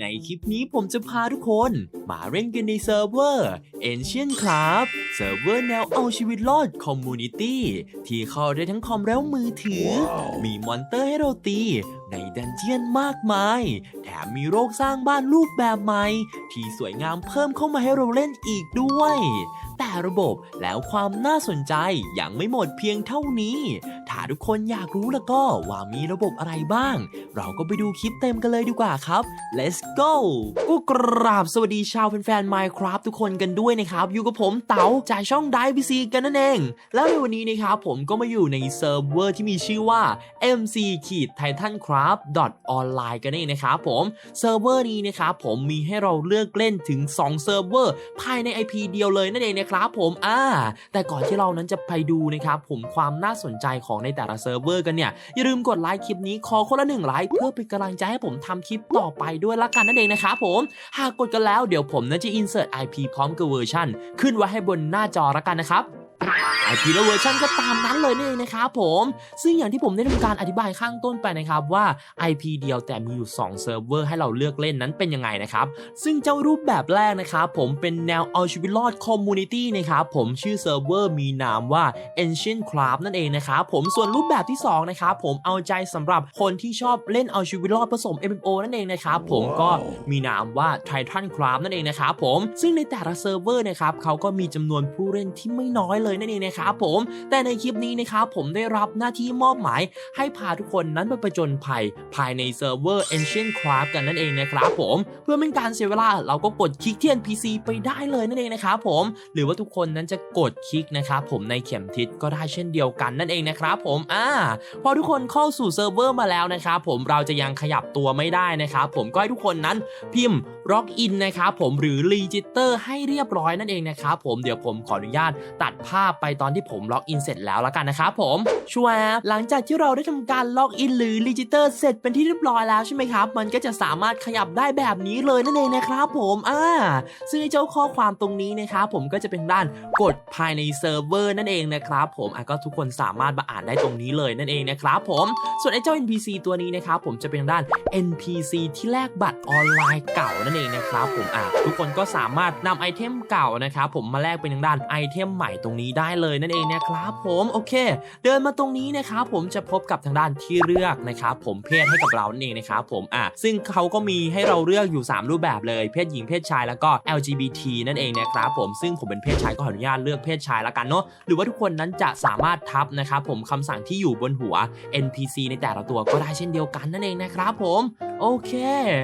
ในคลิปนี้ผมจะพาทุกคน มาเล่นกันในเซิร์ฟเวอร์ Ancient ครับ เซิร์ฟเวอร์แนวเอาชีวิตรอดคอมมูนิตี้ที่เข้าได้ทั้งคอมแล้วมือถือมีมอนเตอร์ให้เราตี ในดันเจียนมากมาย แถมมีโรคสร้างบ้านรูปแบบใหม่ ที่สวยงามเพิ่มเข้ามาให้เราเล่นอีกด้วย แต่ระบบแล้วความน่าสนใจยังไม่หมดเพียงเท่านี้ ถ้าทุกคนอยากรู้แล้วก็ว่ามีระบบอะไรบ้าง เราก็ไปดูคลิปเต็มกันเลยดีกว่าครับ let's go ก็กราบสวัสดีชาวแฟนๆ Minecraft ทุกคนกันด้วยนะครับ อยู่กับผมเต๋าจากช่อง d i v c กันนั่นเอง แล้วในวันนี้นะครับผมก็มาอยู่ในเซิร์ฟเวอร์ที่มีชื่อว่า mc ขีด titancraft online กันเองนะครับผมเซิร์ฟเวอร์นี้นะครับผมมีให้เราเลือกเล่นถึง 2 เซิร์ฟเวอร์ภายใน IP เดียวเลยนั่นเองนะครับครับผมอ่าแต่ก่อนที่เรานั้นจะไปดูนะครับผมความน่าสนใจของในแต่ละเซิร์ฟเวอร์กันเนี่ยอย่าลืมกดไลค์คลิปนี้ขอคนละหนึ่งไลค์เพื่อเป็นกำลังใจให้ผมทำคลิปต่อไปด้วยละกันนั่นเองนะครับผมหากกดกันแล้วเดี๋ยวผมนั้นจะ insert IP พร้อมกับเวอร์ชันขึ้นไว้ให้บนหน้าจอละกันนะครับ IP และเวอร์ชันก็ตามนั้นเลยนี่เองนะครับผม ซึ่งอย่างที่ผมได้ทำการอธิบายข้างต้นไปนะครับว่า IP เดียวแต่มีอยู่2เซิร์ฟเวอร์ให้เราเลือกเล่นนั้นเป็นยังไงนะครับ ซึ่งเจ้ารูปแบบแรกนะครับผมเป็นแนวเอาชีวิตรอดคอมมูนิตี้นะครับผมชื่อเซิร์ฟเวอร์มีนามว่า Ancient Craft นั่นเองนะครับผมส่วนรูปแบบที่2นะครับผมเอาใจสำหรับคนที่ชอบเล่นเอาชีวิตรอดผสม MMO นั่นเองนะครับผมก็มีนามว่า Titan Craft นั่นเองนะครับผมซึ่งในแต่ละเซิร์ฟเวอร์นะครับเขาก็มีจำนวนผู้เล่นที่ไม่น้อยเลยนั่นเองนะครับผม แต่ในคลิปนี้นะครับผมได้รับหน้าที่มอบหมาย ให้พาทุกคนนั้นไปประจนภัยภายในเซิร์ฟเวอร์ Ancient Craft กันนั่นเองนะครับผม เพื่อไม่เป็นการเสียเวลาเราก็กดคลิกที่ NPC ไปได้เลยนั่นเองนะครับผม หรือว่าทุกคนนั้นจะกดคลิกนะครับผมในเข็มทิศก็ได้เช่นเดียวกันนั่นเองนะครับผม อ่า พอทุกคนเข้าสู่เซิร์ฟเวอร์มาแล้วนะครับผมเราจะยังขยับตัวไม่ได้นะครับผมก็ให้ทุกคนนั้นพิมพ์ล็อกอินนะครับผมหรือรีจิสเตอร์ให้เรียบร้อยนั่นเองนะครับผมเดี๋ยวผมขออนุญาตตัดภาพไปตอนที่ผมล็อกอินเสร็จแล้วละกันนะครับผมชัวร์หลังจากที่เราได้ทำการล็อกอินหรือรีจิเตอร์เสร็จเป็นที่เรียบร้อยแล้วใช่ไหมครับ มันก็จะสามารถขยับได้แบบนี้เลยนั่นเองนะครับผมอ่าซึ่งเจ้าข้อความตรงนี้นะครับผมก็จะเป็นด้านกดภายในเซิร์ฟเวอร์นั่นเองนะครับผมอะก็ทุกคนสามารถมาอ่านได้ตรงนี้เลยนั่นเองนะครับผมส่วนไอ้เจ้า NPC ตัวนี้นะครับผมจะเป็นด้าน NPC ที่แลกบัตรออนไลน์เก่านั่นเองนะครับผมอะทุกคนก็สามารถนำไอเทมเก่านะครับผมมาแลกเป็นทางด้านไอเทมใหม่ตรงนี้ได้เลยนั่นเองนะครับผมโอเค เดินมาตรงนี้นะครับผมจะพบกับทางด้านที่เลือกนะครับผมเพศให้กับเรานั่นเองนะครับผมอะซึ่งเขาก็มีให้เราเลือกอยู่ 3 รูปแบบเลยเพศหญิงเพศชายแล้วก็ LGBT นั่นเองนะครับผมซึ่งผมเป็นเพศชายก็ขออนุญาตเลือกเพศชายละกันเนาะหรือว่าทุกคนนั้นจะสามารถทับนะครับผมคำสั่งที่อยู่บนหัว NPC ในแต่ละตัวก็ได้เช่นเดียวกันนั่นเองนะครับผมโอเค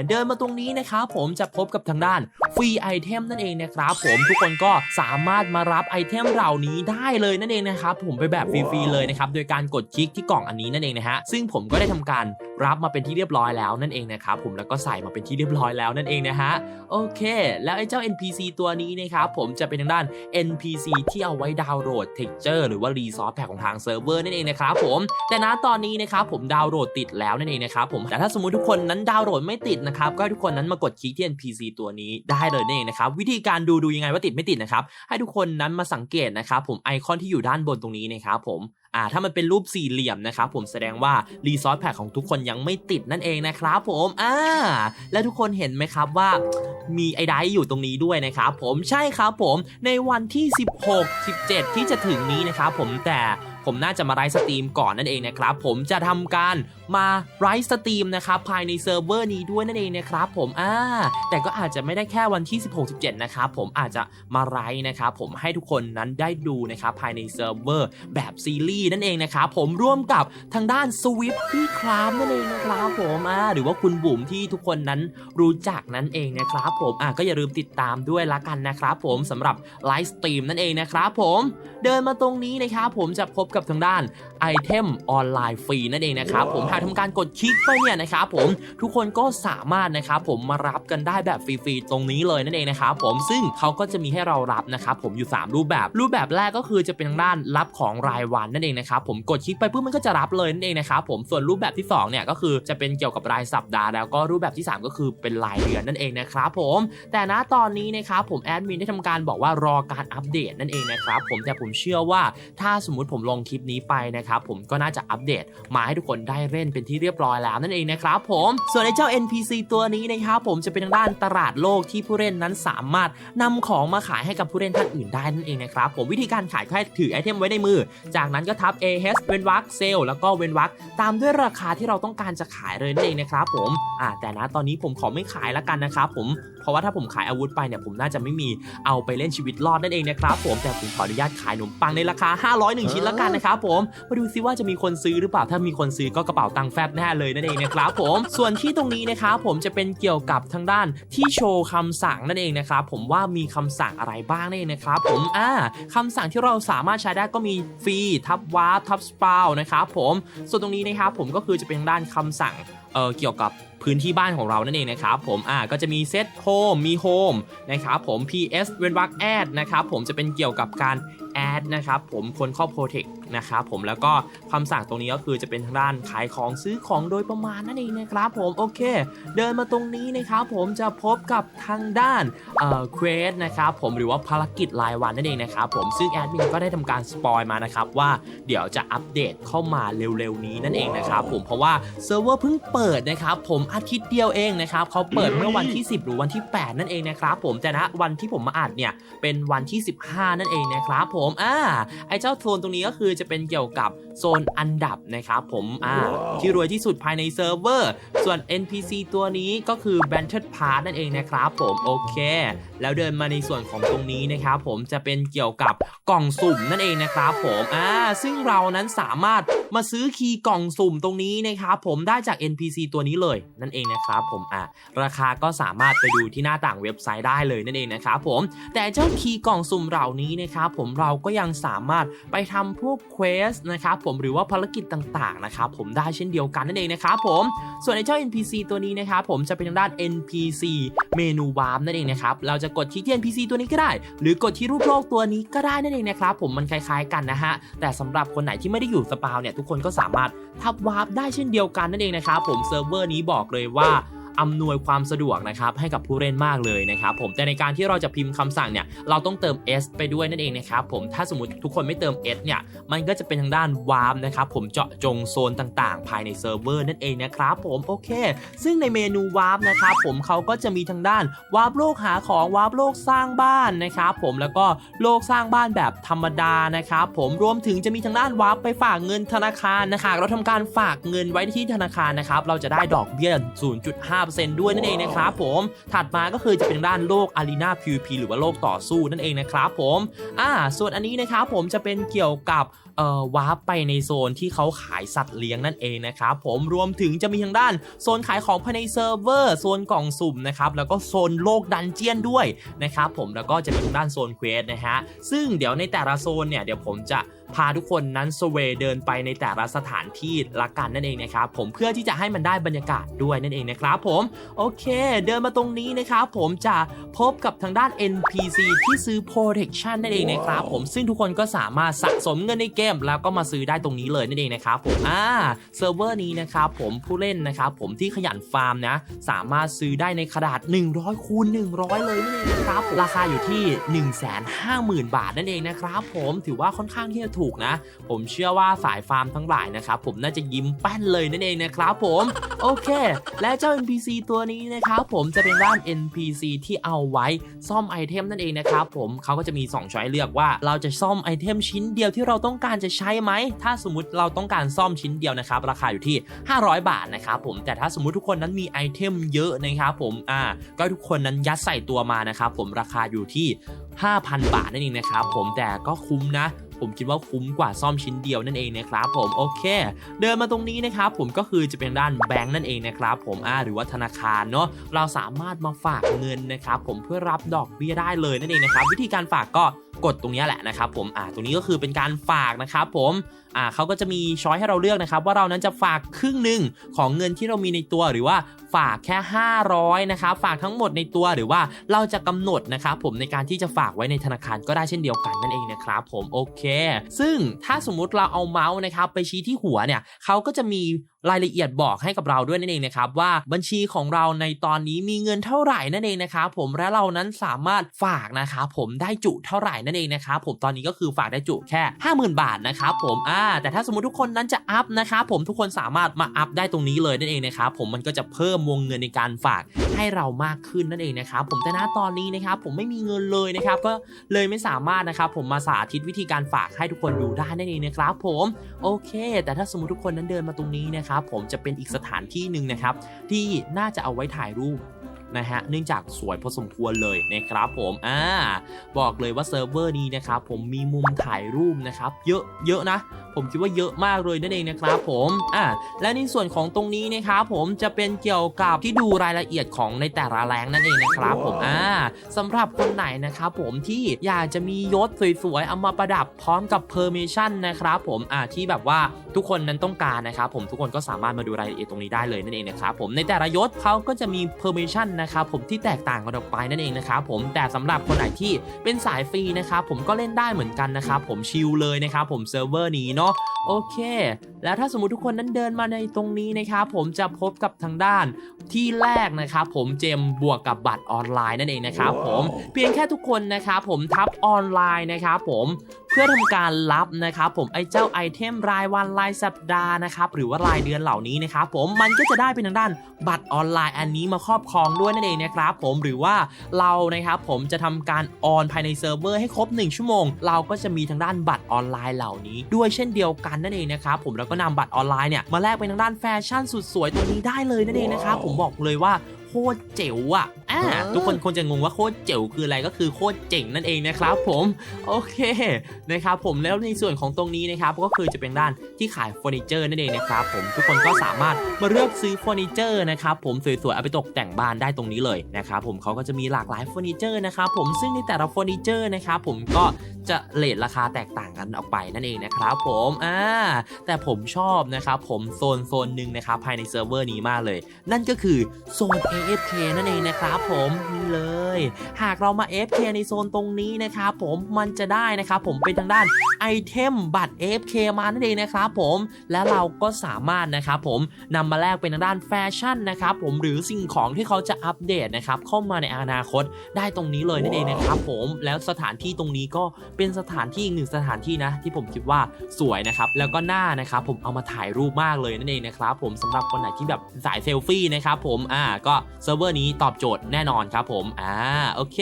เดินมาตรงนี้นะครับผมจะพบกับทางด้านฟรีไอเทมนั่นเองนะครับผมทุกคนก็สามารถมารับไอเทมเหล่านี้ได้เลยนั่นเองนะครับผมไปแบบฟรีๆเลยนะครับโดยการกดคลิกที่กล่องอันนี้นั่นเองนะฮะซึ่งผมก็ได้ทำการ รับมาเป็นที่เรียบร้อยแล้วนั่นเองนะครับผมแล้วก็ใส่มาเป็นที่เรียบร้อยแล้วนั่นเองนะฮะโอเค แล้วไอ้เจ้า NPC ตัวนี้นะครับผมจะเป็นทางด้าน NPC ที่เอาไว้ดาวน์โหลด texture หรือว่า resource pack ของทางเซิร์ฟเวอร์นั่นเองนะครับผมแต่ณตอนนี้นะครับผมดาวน์โหลดติดแล้วนั่นเองนะครับผมแต่ถ้าสมมติทุกคนนั้นดาวน์โหลดไม่ติดนะครับก็ให้ทุกคนนั้นมากดคลิกที่ NPC ตัวนี้ได้เลยนั่นเองนะครับวิธีการดูดูยังไงว่าติดไม่ติดนะครับให้ทุกคนนั้นมาสังเกตนะครับผมไอคอนที่อยู่ด้านบนตรงนี้นะครับผม อ่าถ้ามันเป็นรูปสี่เหลี่ยมนะครับผมแสดงว่ารีซอสแพคของทุกคนยังไม่ติดนั่นเองนะครับผมอ่าและทุกคนเห็นไหมครับว่ามีไอไดอยู่ตรงนี้ด้วยนะครับผมใช่ครับผมในวันที่ 16 17 ที่จะถึงนี้นะครับผมแต่ ผมน่าจะมาไลฟ์สตรีมก่อนนั่นเองนะครับ ผมจะทำการมาไลฟ์สตรีมนะครับภายในเซิร์ฟเวอร์นี้ด้วยนั่นเองนะครับผมอ่าแต่ก็อาจจะไม่ได้แค่วันที่ 16 17 นะครับผมอาจจะมาไลฟ์นะครับผมให้ทุกคนนั้นได้ดูนะครับภายในเซิร์ฟเวอร์แบบซีรีส์นั่นเองนะครับผมร่วมกับทางด้าน Swift พี่ครามนั่นเองนะครับผมอ่าหรือว่าคุณบุ๋มที่ทุกคนนั้นรู้จักนั่นเองนะครับผมอะก็อย่าลืมติดตามด้วยละกันนะครับผมสำหรับไลฟ์สตรีมนั่นเองนะครับผมเดินมาตรงนี้นะครับผมจะพบกับทางด้านไอเทมออนไลน์ฟรีนั่นเองนะครับผมหากทำการกดคลิกไปเนี่ยนะครับผมทุกคนก็สามารถนะครับผมมารับกันได้แบบฟรีๆตรงนี้เลยนั่นเองนะครับผมซึ่งเขาก็จะมีให้เรารับนะครับผมอยู่ 3 รูปแบบ รูปแบบแรกก็คือจะเป็นทางด้านรับของรายวันนั่นเองนะครับผมกดคลิกไปปุ๊บมันก็จะรับเลยนั่นเองนะครับผมส่วนรูปแบบที่สองเนี่ยก็คือจะเป็นเกี่ยวกับรายสัปดาห์แล้วก็รูปแบบที่ 3 ก็คือเป็นรายเดือนนั่นเองนะครับผมแต่ณตอนนี้นะครับผมแอดมินได้ทำการบอกว่ารอการอัปเดตนั่นเองนะครับผมแต่ผมเชื่อว่าถ้าสมมุติผมลงคลิปนี้ไปนะครับผมก็น่าจะอัปเดตมาให้ทุกคนได้เล่นเป็นที่เรียบร้อยแล้วนั่นเองนะครับผมส่วนไอ้เจ้า NPC ตัวนี้นะครับผมจะเป็นทางด้านตลาดโลกที่ผู้เล่นนั้นสามารถนำของมาขายให้กับผู้เล่นท่านอื่นได้นั่นเองนะครับผมวิธีการขายก็ให้ถือไอเทมไว้ในมือ จากนั้นก็ทับ AH เว้นวรรคเซลแล้วก็เว้นวรรคตามด้วยราคาที่เราต้องการจะขายเลยนั่นเองนะครับผมอ่าแต่นะตอนนี้ผมขอไม่ขายละกันนะครับผมเพราะว่าถ้าผมขายอาวุธไปเนี่ยผมน่าจะไม่มีเอาไปเล่นชีวิตรอดนั่นเองนะครับผมแต่ผมขออนุญาตขายขนมปังในราคา 501 ชิ้นละกันนะครับผม มาดูซิว่าจะมีคนซื้อหรือเปล่า ถ้ามีคนซื้อก็กระเป๋าตังค์แฟบแน่เลยนั่นเองนะครับผม ส่วนที่ตรงนี้นะครับผมจะเป็นเกี่ยวกับทางด้านที่โชว์คำสั่งนั่นเองนะครับผมว่ามีคำสั่งอะไรบ้างนั่นเองนะครับผม อ่าคำสั่งที่เราสามารถใช้ได้ก็มีฟรีทับวาร์ทับสปาวนะครับผม ส่วนตรงนี้นะครับผมก็คือจะเป็นด้านคำสั่ง เอ่อเกี่ยวกับพื้นที่บ้านของเรานั่นเองนะครับผมอ่าก็จะมีเซตโฮมมีโฮมนะครับผม PS เว้นวรรคแอดนะครับผมจะเป็นเกี่ยวกับการแอดนะครับผมคนเข้าโปรเทคนะครับผมแล้วก็คำสั่งตรงนี้ก็คือจะเป็นทางด้านขายของซื้อของโดยประมาณนั่นเองนะครับผมโอเค เดินมาตรงนี้นะครับผมจะพบกับทางด้านเอ่อเควสนะครับผมหรือว่าภารกิจรายวันนั่นเองนะครับผมซึ่งแอดมินก็ได้ทำการสปอยมานะครับว่าเดี๋ยวจะอัปเดตเข้ามาเร็วๆนี้นั่นเองนะครับผมเพราะว่าเซิร์ฟเวอร์เพิ่งเปิดนะครับผมอาทิตย์เดียวเองนะครับเขาเปิดเมื่อวันที่ 10 หรือวันที่ 8 นั่นเองนะครับผมแต่ณวันที่ผมมาอัดเนี่ยเป็นวันที่ 15 นั่นเองนะครับผมอ่าไอเจ้าโซนตรงนี้ก็คือจะเป็นเกี่ยวกับโซนอันดับนะครับผมอ่าที่รวยที่สุดภายในเซิร์ฟเวอร์ ส่วน NPC ตัวนี้ก็คือ b a n t e d Part นั่นเองนะครับผมโอเค แล้วเดินมาในส่วนของตรงนี้นะครับผมจะเป็นเกี่ยวกับกล่องสุ่มนั่นเองนะครับผมอ่าซึ่งเรานั้นสามารถมาซื้อคีย์กล่องสุ่มตรงนี้นะครับผมได้จาก NPC ตัวนี้เลยนั่นเองนะครับผมอ่าราคาก็สามารถไปดูที่หน้าต่างเว็บไซต์ได้เลยนั่นเองนะครับผมแต่เจ้าคีย์กล่องสุ่มเหล่านี้นะครับผมเราก็ยังสามารถไปทำพวกเควสนะครับผมหรือว่าภารกิจต่างๆนะครับผมได้เช่นเดียวกันนั่นเองนะครับผมส่วนในเจ้า NPC ตัวนี้นะครับผมจะเป็นทางด้าน NPC เมนูวาร์มนั่นเองนะครับเราจะกดที่ที่ NPC ตัวนี้ก็ได้ หรือกดที่รูปโลกตัวนี้ก็ได้นั่นเองนะครับผมมันคล้ายๆกันนะฮะแต่สำหรับคนไหนที่ไม่ได้อยู่สปาวเนี่ยทุกคนก็สามารถทับวาร์ปได้เช่นเดียวกันนั่นเองนะครับผมเซิร์ฟเวอร์นี้บอกเลยว่า อำนวยความสะดวกนะครับให้กับผู้เล่นมากเลยนะครับผมแต่ในการที่เราจะพิมพ์คำสั่งเนี่ยเราต้องเติม s ไปด้วยนั่นเองนะครับผมถ้าสมมติทุกคนไม่เติม s เนี่ยมันก็จะเป็นทางด้านวาร์มนะครับผมเจาะจงโซนต่างๆ ภายในเซิร์ฟเวอร์นั่นเองนะครับผมโอเค ซึ่งในเมนูวาร์ปนะครับผมเขาก็จะมีทางด้านวาร์ปโลกหาของวาร์ปโลกสร้างบ้านนะครับผมแล้วก็โลกสร้างบ้านแบบธรรมดานะครับผมรวมถึงจะมีทางด้านวาร์ปไปฝากเงินธนาคารนะคะเราทำการฝากเงินไว้ที่ธนาคารนะครับเราจะได้ดอกเบี้ย 0.5ด้วยนั่นเองนะครับผมถัดมาก็คือจะเป็นด้านโลก Arena PVP หรือว่าโลกต่อสู้นั่นเองนะครับผมอ่าส่วนอันนี้นะครับผมจะเป็นเกี่ยวกับเอ่อวาร์ปไปในโซนที่เขาขายสัตว์เลี้ยงนั่นเองนะครับผมรวมถึงจะมีทางด้านโซนขายของภายในเซิร์ฟเวอร์โซนกล่องสุ่มนะครับแล้วก็โซนโลกดันเจียนด้วยนะครับผมแล้วก็จะมีทางด้านโซนเควสนะฮะซึ่งเดี๋ยวในแต่ละโซนเนี่ยเดี๋ยวผมจะ พาทุกคนนั้นสเวย์เดินไปในแต่ละสถานที่ละกันนั่นเองนะครับผมเพื่อที่จะให้มันได้บรรยากาศด้วยนั่นเองนะครับผมโอเค เดินมาตรงนี้นะครับผมจะพบกับทางด้าน NPC ที่ซื้อ protection นั่นเองนะครับผมซึ่งทุกคนก็สามารถสะสมเงินในเกม แล้วก็มาซื้อได้ตรงนี้เลยนั่นเองนะครับผมอ่าเซิร์ฟเวอร์นี้นะครับผมผู้เล่นนะครับผมที่ขยันฟาร์มนะสามารถซื้อได้ในขนาด 100คูณ100 เลยนั่นเองนะครับราคาอยู่ที่ 150,000 บาทนั่นเองนะครับผมถือว่าค่อนข้างที่จะถูกนะ ผมเชื่อว่าสายฟาร์มทั้งหลายนะครับผมน่าจะยิ้มแป้นเลยนั่นเองนะครับผมโอเค และเจ้า NPC ตัวนี้นะครับผมจะเป็นด้าน NPC ที่เอาไว้ซ่อมไอเทมนั่นเองนะครับผมเขาก็จะมี2ช้อยเลือกว่า เราจะซ่อมไอเทมชิ้นเดียวที่เราต้องการจะใช้ไหม ถ้าสมมติเราต้องการซ่อมชิ้นเดียวนะครับ ราคาอยู่ที่ 500 บาทนะครับผมแต่ถ้าสมมติทุกคนนั้นมีไอเทมเยอะนะครับผมอ่าก็ทุกคนนั้นยัดใส่ตัวมานะครับผมราคาอยู่ที่ 5,000 บาทนั่นเองนะครับผมแต่ก็คุ้มนะ ผมคิดว่าคุ้มกว่าซ่อมชิ้นเดียวนั่นเองนะครับผมโอเค เดินมาตรงนี้นะครับผมก็คือจะเป็นด้านแบงก์นั่นเองนะครับผมอ่าหรือว่าธนาคารเนาะเราสามารถมาฝากเงินนะครับผมเพื่อรับดอกเบี้ยได้เลยนั่นเองนะครับวิธีการฝากก็ กดตรงนี้แหละนะครับผมอ่าตรงนี้ก็คือเป็นการฝากนะครับผมอ่าเขาก็จะมีช้อยให้เราเลือกนะครับว่าเรานั้นจะฝากครึ่งหนึ่งของเงินที่เรามีในตัวหรือว่าฝากแค่ 500นะครับฝากทั้งหมดในตัวหรือว่าเราจะกำหนดนะครับผมในการที่จะฝากไว้ในธนาคารก็ได้เช่นเดียวกันนั่นเองนะครับผมโอเค ซึ่งถ้าสมมุติเราเอาเมาส์นะครับไปชี้ที่หัวเนี่ยเขาก็จะมีรายละเอียดบอกให้กับเราด้วยนั่นเองนะครับว่าบัญชีของเราในตอนนี้มีเงินเท่าไหร่นั่นเองนะครับผมและเรานั้นสามารถฝากนะครับผมได้จุเท่าไหร่นั่นเองนะครับผมตอนนี้ก็คือฝากได้จุแค่ 50,000 บาทนะครับผมอ่าแต่ถ้าสมมติทุกคนนั้นจะอัพนะครับผมทุกคนสามารถมาอัพได้ตรงนี้เลยนั่นเองนะครับผมมันก็จะเพิ่มวงเงินในการฝากให้เรามากขึ้นนั่นเองนะครับผมแต่ณตอนนี้นะครับผมไม่มีเงินเลยนะครับก็เลยไม่สามารถนะครับผมมาสาธิตวิธีการฝากให้ทุกคนดูได้นั่นเองนะครับผมโอเค แต่ถ้าสมมติทุกคนนั้นเดินมาตรงนี้นะครับผมจะเป็นอีกสถานที่หนึ่งนะครับที่น่าจะเอาไว้ถ่ายรูป นะฮะเนื่องจากสวยพอสมควรเลยนะครับผมอ่าบอกเลยว่าเซิร์ฟเวอร์นี้นะครับผมมีมุมถ่ายรูปนะครับเยอะเยอะนะ ผมคิดว่าเยอะมากเลยนั่นเองนะครับผมอ่าและในส่วนของตรงนี้นะครับผมจะเป็นเกี่ยวกับที่ดูรายละเอียดของในแต่ละแรงนั่นเองนะครับผมอ่าสำหรับคนไหนนะครับผมที่อยากจะมียศสวยๆเอามาประดับพร้อมกับเพอร์มิชันนะครับผมอ่าที่แบบว่าทุกคนนั้นต้องการนะครับผมทุกคนก็สามารถมาดูรายละเอียดตรงนี้ได้เลยนั่นเองนะครับผมในแต่ละยศเขาก็จะมีเพอร์มิชันนะครับผมที่แตกต่างกันออกไปนั่นเองนะครับผมแต่สำหรับคนไหนที่เป็นสายฟรีนะครับผมก็เล่นได้เหมือนกันนะครับผมชิลเลยนะครับผมเซิร์ฟเวอร์นี้เนาะ好 โอเค แล้วถ้าสมมติทุกคนนั้นเดินมาในตรงนี้นะครับผมจะพบกับทางด้านที่แรกนะครับผมเจมบวกกับบัตรออนไลน์นั่นเองนะครับผมเพียงแค่ทุกคนนะครับผมทับออนไลน์นะครับผมเพื่อทำการรับนะครับผมไอ้เจ้าไอเทมรายวันรายสัปดาห์นะครับหรือว่ารายเดือนเหล่านี้นะครับผมมันก็จะได้เป็นทางด้านบัตรออนไลน์อันนี้มาครอบครองด้วยนั่นเองนะครับผมหรือว่าเรานะครับผมจะทำการออนภายในเซิร์ฟเวอร์ให้ครบ 1 ชั่วโมง เราก็จะมีทางด้านบัตรออนไลน์เหล่านี้ ด้วยเช่นเดียวกันนั่นเองนะครับผมแล้วก็นำบัตรออนไลน์เนี่ยมาแลกเป็นทางด้านแฟชั่นสุดสวยตัวนี้ได้เลยนั่นเองนะครับผมบอกเลยว่าโคตรเจ๋วอะอ่า ทุกคนคงจะงงว่าโคตรเจ๋วคืออะไรก็คือโคตรเจ๋งนั่นเองนะครับผมโอเคนะครับผมแล้วในส่วนของตรงนี้นะครับก็คือจะเป็นด้านที่ขายเฟอร์นิเจอร์นั่นเองนะครับผมทุกคนก็สามารถมาเลือกซื้อเฟอร์นิเจอร์นะครับผมสวยๆเอาไปตกแต่งบ้านได้ตรงนี้เลยนะครับผมเขาก็จะมีหลากหลายเฟอร์นิเจอร์นะครับผมซึ่งในแต่ละเฟอร์นิเจอร์นะครับผมก็จะเลทราคาแตกต่างกันออกไปนั่นเองนะครับผมอ่าแต่ผมชอบนะครับผมโซนโซนหนึ่งนะครับภายในเซิร์ฟเวอร์นี้มากเลย นั่นก็คือโซน AFK นั่นเองนะครับผมเลย หากเรามา FK ในโซนตรงนี้นะครับผมมันจะได้นะครับผมเป็นทางด้านไอเทมบัตร FK มานั่นเองนะครับผมและเราก็สามารถนะครับผมนำมาแลกเป็นทางด้านแฟชั่นนะครับผมหรือสิ่งของที่เขาจะอัปเดตนะครับเข้ามาในอนาคตได้ตรงนี้เลยนั่นเองนะครับผมแล้วสถานที่ตรงนี้ก็เป็นสถานที่อีกหนึ่งสถานที่นะ ที่ผมคิดว่าสวยนะครับแล้วก็น่านะครับผมเอามาถ่ายรูปมากเลยนั่นเองนะครับผมสำหรับคนไหนที่แบบสายเซลฟี่นะครับผมอ่าก็เซิร์ฟเวอร์นี้ตอบโจทย์แน่นอนครับผมอ่าโอเค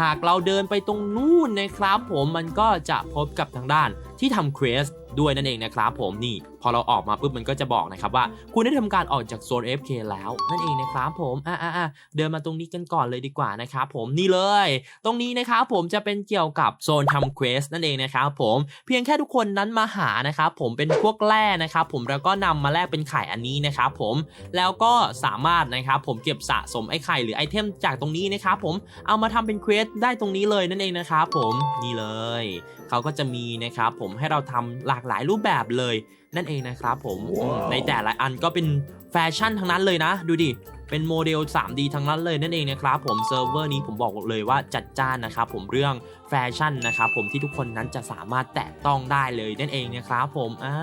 หากเราเดินไปตรงนู่นนะครับผมมันก็จะพบกับทางด้านที่ทำเควสด้วยนั่นเองนะครับผมนี่ พอเราออกมาปุ๊บมันก็จะบอกนะครับว่า คุณได้ทำการออกจากโซน FK แล้วนั่นเองนะครับผมอ่าอ่าเดินมาตรงนี้กันก่อนเลยดีกว่านะครับผมนี่เลย ตรงนี้นะครับผมจะเป็นเกี่ยวกับโซนทำเควสนั่นเองนะครับผมเพียงแค่ทุกคนนั้นมาหานะครับผมเป็นพวกแร่นะครับผมแล้วก็นำมาแลกเป็นไข่อันนี้นะครับผมแล้วก็สามารถนะครับผมเก็บสะสมไอ้ไข่หรือไอเทมจากตรงนี้นะครับผมเอามาทำเป็นเควสได้ตรงนี้เลยนั่นเองนะครับผมนี่เลยเขาก็จะมีนะครับผมให้เราทำหลากหลายรูปแบบเลย นั่นเองนะครับผมอืมในแต่ละอันก็เป็นแฟชั่นทั้งนั้นเลยนะ ดูดิเป็นโมเดล 3D ทั้งนั้นเลยนั่นเองนะครับผมเซิร์ฟเวอร์นี้ผมบอกเลยว่าจัดจ้านนะครับผมเรื่องแฟชั่นนะครับผมที่ทุกคนนั้นจะสามารถแตะต้องได้เลยนั่นเองนะครับผมอ่า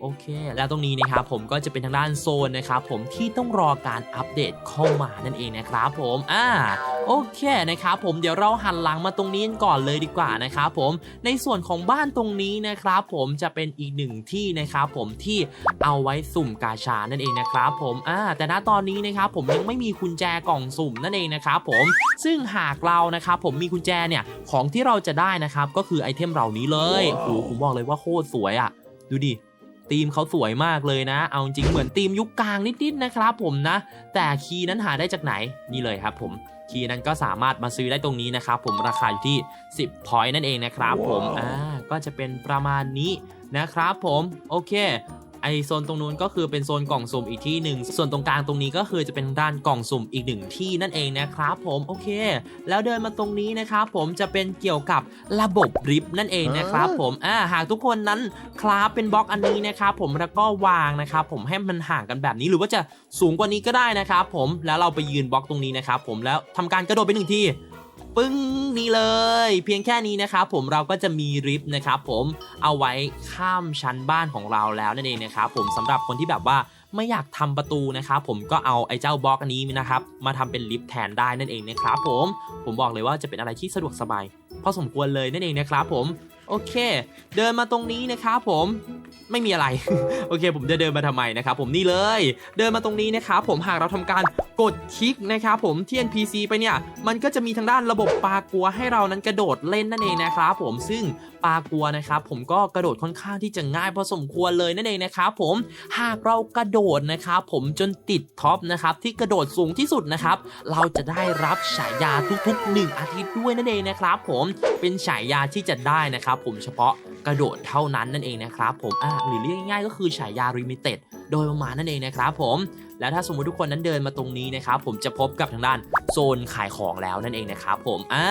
โอเค แล้วตรงนี้นะครับผมก็จะเป็นทางด้านโซนนะครับผมที่ต้องรอการอัปเดตเข้ามานั่นเองนะครับผมอ่าโอเคนะครับผมเดี๋ยวเราหันหลังมาตรงนี้ก่อนเลยดีกว่านะครับผมในส่วนของบ้านตรงนี้นะครับผมจะเป็นอีกหนึ่งที่นะครับผมที่เอาไว้สุ่มกาชานั่นเองนะครับผมอ่าแต่ณตอนนี้นะครับผมยังไม่มีกุญแจกล่องสุ่มนั่นเองนะครับผมซึ่งหากเรานะครับผมมีกุญแจเนี่ยของที่เราจะได้นะครับก็คือไอเทมเหล่านี้เลยโอ้โหผมบอกเลยว่าโคตรสวยอะดูดิ ธีมเขาสวยมากเลยนะ เอาจริงเหมือนธีมยุคกลางนิดๆนะครับผมนะ แต่คีย์นั้นหาได้จากไหนนี่เลยครับผมคีย์นั้นก็สามารถมาซื้อได้ตรงนี้นะครับผมราคาอยู่ที่ 10พอยต์นั่นเองนะครับผมอ่าก็จะเป็นประมาณนี้นะครับผมโอเค ไอโซนตรงนู้นก็คือเป็นโซนกล่องสุ่มอีกที่หนึ่งส่วนตรงกลางตรงนี้ก็คือจะเป็นด้านกล่องสุ่มอีกหนึ่งที่นั่นเองนะครับ ผมโอเค แล้วเดินมาตรงนี้นะครับผมจะเป็นเกี่ยวกับระบบริฟต์นั่นเองนะครับผมอ่าหากทุกคนนั้นคราฟเป็นบล็อกอันนี้นะครับผมแล้วก็วางนะครับผมให้มันห่างกันแบบนี้หรือว่าจะสูงกว่านี้ก็ได้นะครับผมแล้วเราไปยืนบล็อกตรงนี้นะครับผมแล้วทำการกระโดดไปหนึ่งที ปึ้งนี่เลย เพียงแค่นี้นะครับผมเราก็จะมีริฟต์นะครับผมเอาไว้ข้ามชั้นบ้านของเราแล้วนั่นเองนะครับผมสำหรับคนที่แบบว่าไม่อยากทำประตูนะครับผมก็เอาไอ้เจ้าบล็อกอันนี้นะครับมาทำเป็นลิฟต์แทนได้นั่นเองนะครับผมผมบอกเลยว่าจะเป็นอะไรที่สะดวกสบายพอสมควรเลยนั่นเองนะครับผม โอเค เดินมาตรงนี้นะครับผมไม่มีอะไร โอเค ผมจะเดินมาทำไมนะครับผมนี่เลย เดินมาตรงนี้นะครับผมหากเราทำการกดคลิกนะครับผมที่ NPC ไปเนี่ย มันก็จะมีทางด้านระบบปลากัวให้เรานั้นกระโดดเล่นนั่นเองนะครับผมซึ่ง ปลากัวนะครับผมก็กระโดดค่อนข้างที่จะง่ายพอสมควรเลยนั่นเองนะครับผมหากเรากระโดดนะครับผมจนติดท็อปนะครับที่กระโดดสูงที่สุดนะครับเราจะได้รับฉายาทุกๆ 1 อาทิตย์ด้วยนั่นเองนะครับผมเป็นฉายาที่จะได้นะครับผมเฉพาะกระโดดเท่านั้นนั่นเองนะครับผมหรือเรียกง่ายๆก็คือฉายา Limited โดยประมาณนั่นเองนะครับผมแล้วถ้าสมมติทุกคนนั้นเดินมาตรงนี้นะครับผมจะพบกับทางด้านโซนขายของแล้วนั่นเองนะครับผมอ่า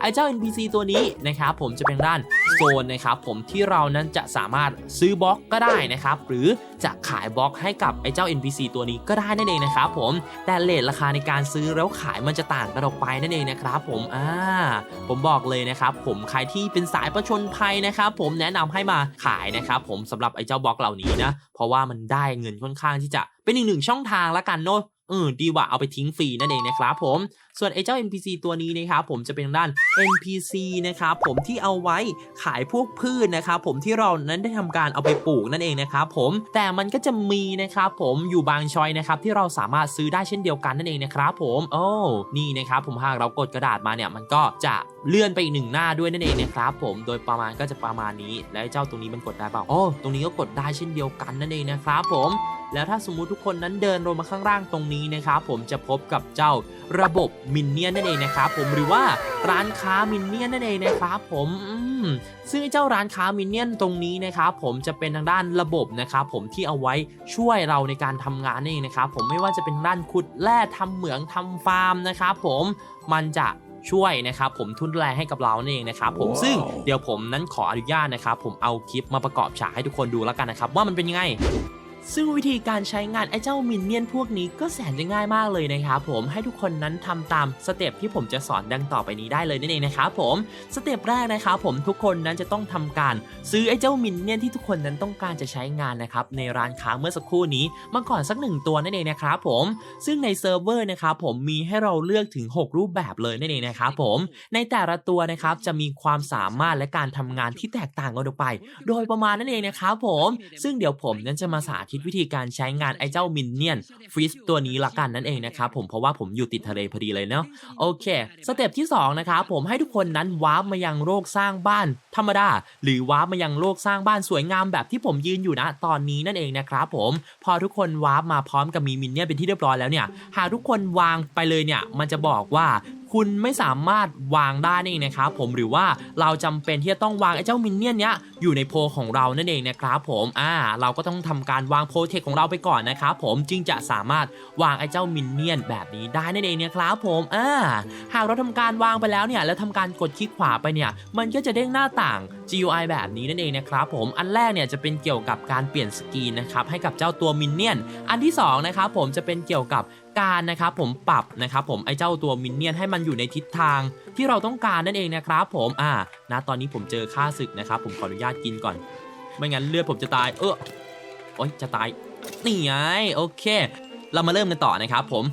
ไอ้เจ้า NPC ตัวนี้นะครับผมจะเป็นด้านโซนนะครับผมที่เรานั้นจะสามารถซื้อบล็อกก็ได้นะครับหรือจะขายบล็อกให้กับไอ้เจ้า NPC ตัวนี้ก็ได้นั่นเองนะครับผมแต่เลทราคาในการซื้อแล้วขายมันจะต่างกันออกไปนั่นเองนะครับผมอ่าผมบอกเลยนะครับผมใครที่เป็นสายประชนภัยนะครับผมแนะนำให้มาขายนะครับผมสำหรับไอ้เจ้าบล็อกเหล่านี้นะเพราะว่ามันได้เงินค่อนข้างที่จะ เป็นอีกหนึ่งช่องทางละกันเนอะเออดีกว่าเอาไปทิ้งฟรีนั่นเองนะครับผม ส่วนไอ้เจ้า NPC ตัวนี้นะครับผมจะเป็นด้าน NPC นะครับผมที่เอาไว้ขายพวกพืชนะครับผมที่เรานั้นได้ทำการเอาไปปลูกนั่นเองนะครับผมแต่มันก็จะมีนะครับผมอยู่บางชอยนะครับที่เราสามารถซื้อได้เช่นเดียวกันนั่นเองนะครับผมโอ้นี่นะครับผมหากเรากดกระดาษมาเนี่ยมันก็จะเลื่อนไปอีกหนึ่งหน้าด้วยนั่นเองนะครับผมโดยประมาณก็จะประมาณนี้ และไอ้เจ้าตรงนี้มันกดได้เปล่าโอ้ตรงนี้ก็กดได้เช่นเดียวกันนั่นเองนะครับผมแล้วถ้าสมมุติทุกคนนั้นเดินลงมาข้างล่างตรงนี้นะครับผมจะพบกับเจ้าระบบมินเนี่ยนนั่นเองนะครับผมหรือว่าร้านค้ามินเนี่ยนนั่นเองนะครับผมอืมซึ่งไอ้เจ้าร้านค้ามินเนี่ยนตรงนี้นะครับผมจะเป็นทางด้านระบบนะครับผมที่เอาไว้ช่วยเราในการทำงานนั่นเองนะครับผมไม่ว่าจะเป็นทางด้านขุดแร่ทำเหมืองทำฟาร์มนะครับผมมันจะช่วยนะครับผมทุนแรงให้กับเรานั่นเองนะครับผมว้าวซึ่งเดี๋ยวผมนั้นขออนุญาตนะครับผมเอาคลิปมาประกอบฉากให้ทุกคนดูแล้วกันนะครับว่ามันเป็นยังไง ซึ่งวิธีการใช้งานไอ้เจ้ามินเนี่ยนพวกนี้ก็แสนจะง่ายมากเลยนะครับผมให้ทุกคนนั้นทำตามสเต็ปที่ผมจะสอนดังต่อไปนี้ได้เลยนั่นเองนะครับผมสเต็ปแรกนะครับผมทุกคนนั้นจะต้องทำการ ซื้อไอ้เจ้ามินเนี่ยนที่ทุกคนนั้นต้องการจะใช้งานนะครับในร้านค้าเมื่อสักครู่นี้มาก่อนสักหนึ่งตัวนั่นเองนะครับผมซึ่งในเซิร์ฟเวอร์นะครับผมมีให้เราเลือกถึง 6 รูปแบบเลยนั่นเองนะครับผมในแต่ละตัวนะครับจะมีความสามารถและการทำงานที่แตกต่างกันออกไป โดยประมาณนั่นเองนะครับผมซึ่งเดี๋ยวผมนั้นจะมาสาธิตวิธีการใช้งานไอ้เจ้ามินเนี่ยนฟรีสตัวนี้ละกันนั่นเองนะครับผมเพราะว่าผมอยู่ติดทะเลพอดีเลยเนาะโอเค สเต็ปที่2นะครับผมให้ทุกคนนั้นวาร์ปมายังโลกสร้างบ้าน ธรรมดา หรือวาร์ปมายังโลกสร้างบ้านสวยงามแบบที่ผมยืนอยู่นะตอนนี้นั่นเองนะครับผมพอทุกคนวาร์ปมาพร้อมกับมีมินเนี่ยนเป็นที่เรียบร้อยแล้วเนี่ยหากทุกคนวางไปเลยเนี่ยมันจะบอกว่า คุณไม่สามารถวางได้นี่นเองนะครับผมหรือว่าเราจำเป็นที่จะต้องวางไอ้เจ้ามินเนี่ยนเนี้ยอยู่ในโพของเรานั่นเองนะครับผมอ่าเราก็ต้องทำการวางโพเทคของเราไปก่อนนะครับผมจึงจะสามารถวางไอ้เจ้ามินเนี่ยนแบบนี้ได้นั่นเองนะครับผมอ่าหากเราทำการวางไปแล้วเนี่ยแล้วทำการกดคลิกขวาไปเนี่ยมันก็จะเด้งหน้าต่าง GUI แบบนี้นั่นเองนะครับผมอันแรกเนี่ยจะเป็นเกี่ยวกับการเปลี่ยนสกรีนนะครับให้กับเจ้าตัวมินเนี่ยนอันที่สองนะครับผมจะเป็นเกี่ยวกับ การนะครับผมปรับนะครับผมไอ้เจ้าตัวมินเนี่ยนให้มันอยู่ในทิศทางที่เราต้องการนั่นเองนะครับผมอ่านะตอนนี้ผมเจอค่าศึกนะครับผมขออนุญาตกินก่อน ไม่งั้นเลือดผมจะตายเออโอ๊ยจะตายนี่ไงโอเค เรามาเริ่มกันต่อนะครับผม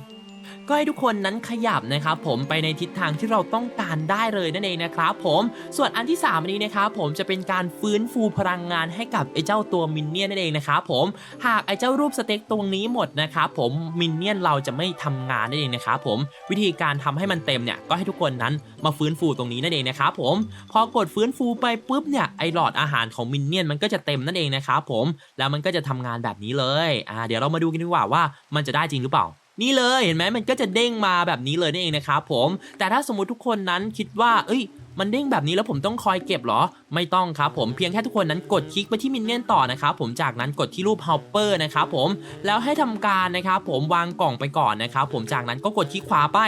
ก็ให้ทุกคนนั้นขยับนะครับผมไปในทิศทางที่เราต้องการได้เลยนั่นเองนะครับผมส่วนอันที่3นี้นะครับผมจะเป็นการฟื้นฟูพลังงานให้กับไอ้เจ้าตัวมินเนี่ยนนั่นเองนะครับผมหากไอ้เจ้ารูปสเต็กตรงนี้หมดนะครับผมมินเนี่ยนเราจะไม่ทำงานนั่นเองนะครับผมวิธีการทำให้มันเต็มเนี่ยก็ให้ทุกคนนั้นมาฟื้นฟูตรงนี้นั่นเองนะครับผมพอกดฟื้นฟูไปปุ๊บเนี่ยไอหลอดอาหารของมินเนี่ยนมันก็จะเต็มนั่นเองนะครับผมแล้วมันก็จะทำงานแบบนี้เลยอ่าเดี๋ยวเรามาดูกันดีกว่าว่ามันจะได้จริงหรือเปล่า นี่เลยเห็นไหมมันก็จะเด้งมาแบบนี้เลยนั่นเองนะครับผม แต่ถ้าสมมุติทุกคนนั้นคิดว่า เอ้ยมันเด้งแบบนี้แล้วผมต้องคอยเก็บเหรอ ไม่ต้องครับผมเพียงแค่ทุกคนนั้นกดคลิกไปที่มินเนี่ยนต่อนะครับผมจากนั้นกดที่รูปฮอปเปอร์นะครับผมแล้วให้ทำการนะครับผมวางกล่องไปก่อนนะครับผมจากนั้นก็กดคลิกขวาไป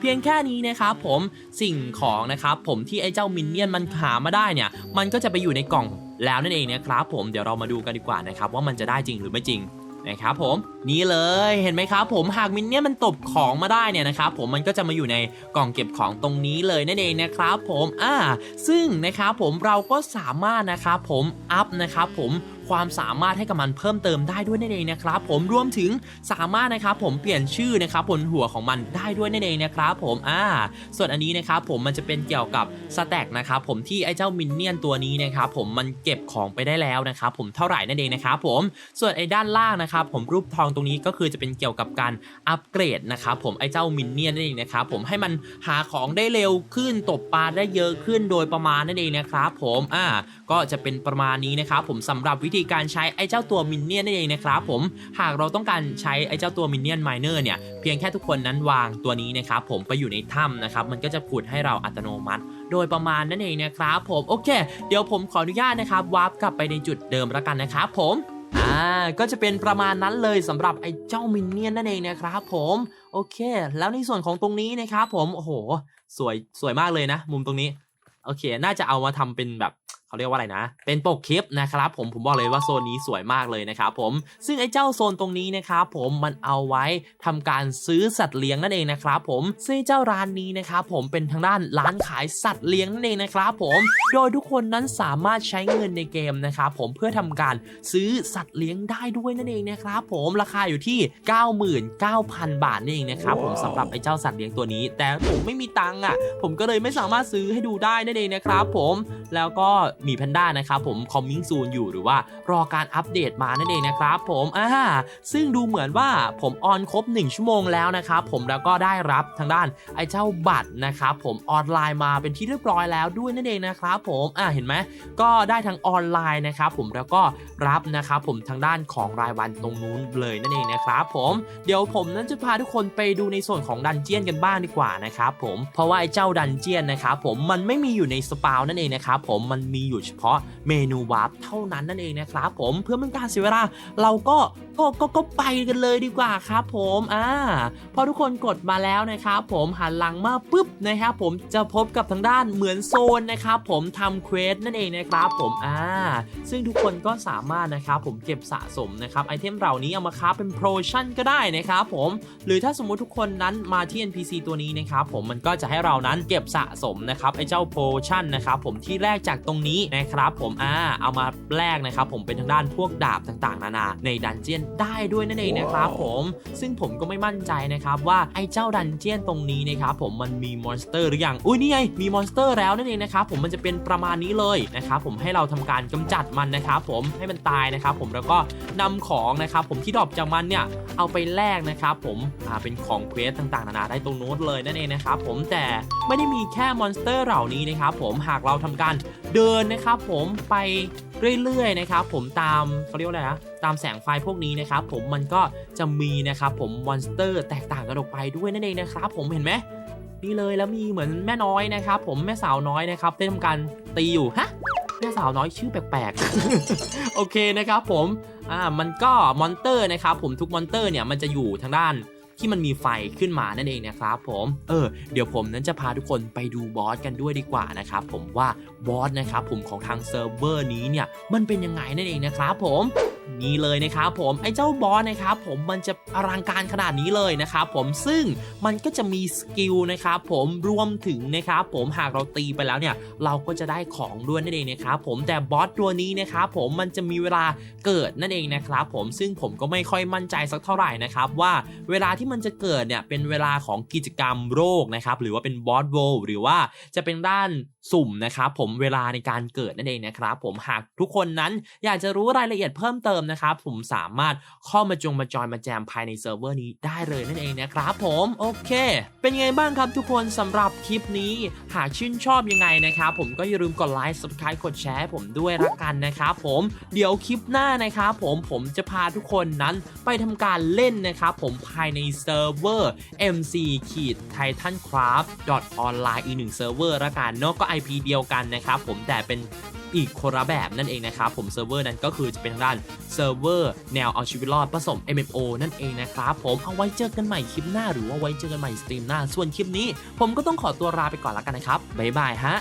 เพียงแค่นี้นะครับผมสิ่งของนะครับผมที่ไอ้เจ้ามินเนี่ยนมันหามาได้เนี่ย มันก็จะไปอยู่ในกล่องแล้วนั่นเองนะครับผมเดี๋ยวเรามาดูกันดีกว่านะครับว่ามันจะได้จริงหรือไม่จริง นะครับผมนี่เลยเห็นไหมครับผมหากมินเนี่ยมันตบของมาได้เนี่ยนะครับผมมันก็จะมาอยู่ในกล่องเก็บของตรงนี้เลยนั่นเองนะครับผมอ่าซึ่งนะครับผมเราก็สามารถนะครับผมอัพนะครับผม ความสามารถให้กับมันเพิ่มเติมได้ด้วยนั่นเองนะครับผมรวมถึงสามารถนะครับผมเปลี่ยนชื่อนะครับบนหัวของมันได้ด้วยนั่นเองนะครับผมอ่าส่วนอันนี้นะครับผมมันจะเป็นเกี่ยวกับสแต็กนะครับผมที่ไอ้เจ้ามินเนี่ยนตัวนี้นะครับผมมันเก็บของไปได้แล้วนะครับผมเท่าไหร่นั่นเองนะครับผมส่วนไอ้ด้านล่างนะครับผมรูปทองตรงนี้ก็คือจะเป็นเกี่ยวกับการอัปเกรดนะครับผมไอ้เจ้ามินเนี่ยนนั่นเองนะครับผมให้มันหาของได้เร็วขึ้นตบปลาได้เยอะขึ้นโดยประมาณนั่นเองนะครับผมอ่าก็จะเป็นประมาณนี้นะครับผมสำหรับวิธีการใช้ไอ้เจ้าตัวมินเนี่ยนนั่นเองนะครับผมหากเราต้องการใช้ไอ้เจ้าตัวมินเนี่ยนไมเนอร์เนี่ยเพียงแค่ทุกคนนั้นวางตัวนี้นะครับผมไปอยู่ในถ้ำนะครับมันก็จะขุดให้เราอัตโนมัติ โดยประมาณนั่นเองนะครับผมโอเค เดี๋ยวผมขออนุญาตนะครับวาร์ปกลับไปในจุดเดิมแล้วกันนะครับผมอ่าก็จะเป็นประมาณนั้นเลยสำหรับไอ้เจ้ามินเนี่ยนนั่นเองนะครับผมโอเค แล้วในส่วนของตรงนี้นะครับผมโอ้โหสวยสวยมากเลยนะ มุมตรงนี้โอเค น่าจะเอามาทำเป็นแบบ เขาเรียกว่าอะไรนะ เป็นปกคลิปนะครับผมผมบอกเลยว่าโซนนี้สวยมากเลยนะครับผมซึ่งไอ้เจ้าโซนตรงนี้นะครับผมมันเอาไว้ทำการซื้อสัตว์เลี้ยงนั่นเองนะครับผมซึ่งไอ้เจ้าร้านนี้นะครับผมเป็นทางด้านร้านขายสัตว์เลี้ยงนั่นเองนะครับผมโดยทุกคนนั้นสามารถใช้เงินในเกมนะครับผมเพื่อทำการซื้อสัตว์เลี้ยงได้ด้วยนั่นเองนะครับผมราคาอยู่ที่ 99,000 บาทนั่นเองนะครับผมสำหรับไอ้เจ้าสัตว์เลี้ยงตัวนี้ แต่ผมไม่มีตังค์อะผมก็เลยไม่สามารถซื้อให้ดูได้นั่นเองนะครับผมแล้วก็มีแพนด้านะครับผมคอมมิ่งซูนอยู่หรือว่ารอการอัปเดตมานั่นเองนะครับผมอ่าซึ่งดูเหมือนว่าผมออนครบ 1 ชั่วโมงแล้วนะครับผมแล้วก็ได้รับทางด้านไอ้เจ้าบัตรนะครับผมออนไลน์มาเป็นที่เรียบร้อยแล้วด้วยนั่นเองนะครับผมอ่าเห็นไหมก็ได้ทั้งออนไลน์นะครับผมแล้วก็รับนะครับผมทางด้านของรายวันตรงนู้นเลยนั่นเองนะครับผมเดี๋ยวผมนั้นจะพาทุกคนไปดูในส่วนของดันเจียนกันบ้างดีกว่านะครับผมเพราะว่าไอ้เจ้าดันเจียนนะครับผมมันไม่มีอยู่ในสปาวนั่นเองนะครับผมมันมีอยู่เฉพาะเมนูวาร์ปเท่านั้นนั่นเองนะครับผมเพื่อไม่การเสียเวลาเราก็ก็ก็ก็ไปกันเลยดีกว่าครับผมอ่าพอทุกคนกดมาแล้วนะครับผมหันหลังมาปุ๊บนะครับผมจะพบกับทางด้านเหมือนโซนนะครับผมทำเควสนั่นเองนะครับผมอ่าซึ่งทุกคนก็สามารถนะครับผมเก็บสะสมนะครับไอเทมเหล่านี้เอามาค้าเป็นโปรชั่นก็ได้นะครับผมหรือถ้าสมมุติทุกคนนั้นมาที่ NPC ตัวนี้นะครับผมมันก็จะให้เรานั้นเก็บสะสมนะครับไอเจ้าโพชั่นนะครับผมที่แรกจากตรงงนี้นะครับผมอ่าเอามาแลกนะครับผมเป็นทางด้านพวกดาบต่างๆ นานาในดันเจียนได้ด้วยนั่นเองนะครับผมซึ่งผมก็ไม่มั่นใจนะครับว่าไอ้เจ้าดันเจียนตรงนี้นะครับผมมันมีมอนสเตอร์หรือยังอุ้ยนี่ไงมีมอนสเตอร์แล้วนั่นเองนะครับผมมันจะเป็นประมาณนี้เลยนะครับผมให้เราทำการกำจัดมันนะครับผมให้มันตายนะครับผมแล้วก็นำของนะครับผมที่ดรอปจากมันเนี่ยเอาไปแลกนะครับผมอ่าเป็นของเควสต่างๆ นานาได้ตรงโน้นเลยนั่นเองนะครับผมแต่ไม่ได้มีแค่มอนสเตอร์เหล่านี้นะครับผมหากเราทำการ เดินนะครับผมไปเรื่อยๆนะครับผมตามเขาเรียกว่าอะไรนะตามแสงไฟพวกนี้นะครับผมมันก็จะมีนะครับผมมอนสเตอร์แตกต่างกันออกไปด้วยนั่นเองนะครับผมเห็นไหมนี่เลยแล้วมีเหมือนแม่น้อยนะครับผมแม่สาวน้อยนะครับได้ทำการตีอยู่ฮะแม่สาวน้อยชื่อแปลกๆ โอเคนะครับผมอ่ามันก็มอนเตอร์นะครับผมทุกมอนเตอร์เนี่ยมันจะอยู่ทางด้าน ที่มันมีไฟขึ้นมานั่นเองนะครับผมเออเดี๋ยวผมนั้นจะพาทุกคนไปดูบอสกันด้วยดีกว่านะครับผมว่าบอสนะครับผมของทางเซิร์ฟเวอร์นี้เนี่ยมันเป็นยังไงนั่นเองนะครับผม นี่เลยนะครับผมไอ้เจ้าบอสนะครับผมมันจะอลังการขนาดนี้เลยนะครับผมซึ่งมันก็จะมีสกิลนะครับผมรวมถึงนะครับผมหากเราตีไปแล้วเนี่ยเราก็จะได้ของด้วยนั่นเองนะครับผมแต่บอสตัวนี้นะครับผมมันจะมีเวลาเกิดนั่นเองนะครับผมซึ่งผมก็ไม่ค่อยมั่นใจสักเท่าไหร่นะครับว่าเวลาที่มันจะเกิดเนี่ยเป็นเวลาของกิจกรรมโรคนะครับหรือว่าเป็นบอสโวหรือว่าจะเป็นด้านสุ่มนะครับผมเวลาในการเกิดนั่นเองนะครับผมหากทุกคนนั้นอยากจะรู้รายละเอียดเพิ่มเติมนะครับผมสามารถเข้ามาจงมาจอยมาแจมภายในเซิร์ฟเวอร์นี้ได้เลยนั่นเองนะครับผมโอเค เป็นไงบ้างครับทุกคนสำหรับคลิปนี้ หากชื่นชอบยังไงนะครับผมก็อย่าลืมกดไลค์ subscribe กดแชร์ให้ผมด้วยละกันนะครับผมเดี๋ยวคลิปหน้านะครับผมผมจะพาทุกคนนั้นไปทำการเล่นนะครับผมภายในเซิร์ฟเวอร์ mc ขีด titancraft online อีกหนึ่งเซิร์ฟเวอร์ละกันเนาะก็ IP เดียวกันนะครับผมแต่เป็น อีกคนละแบบนั่นเองนะครับผมเซิร์ฟเวอร์นั้นก็คือจะเป็นทางด้านเซิร์ฟเวอร์แนวเอาชีวิตรอดผสม MMO นั่นเองนะครับผมเอาไว้เจอกันใหม่คลิปหน้าหรือว่าไว้เจอกันใหม่สตรีมหน้าส่วนคลิปนี้ ผมก็ต้องขอตัวลาไปก่อนแล้วกันนะครับบ๊ายบายฮะ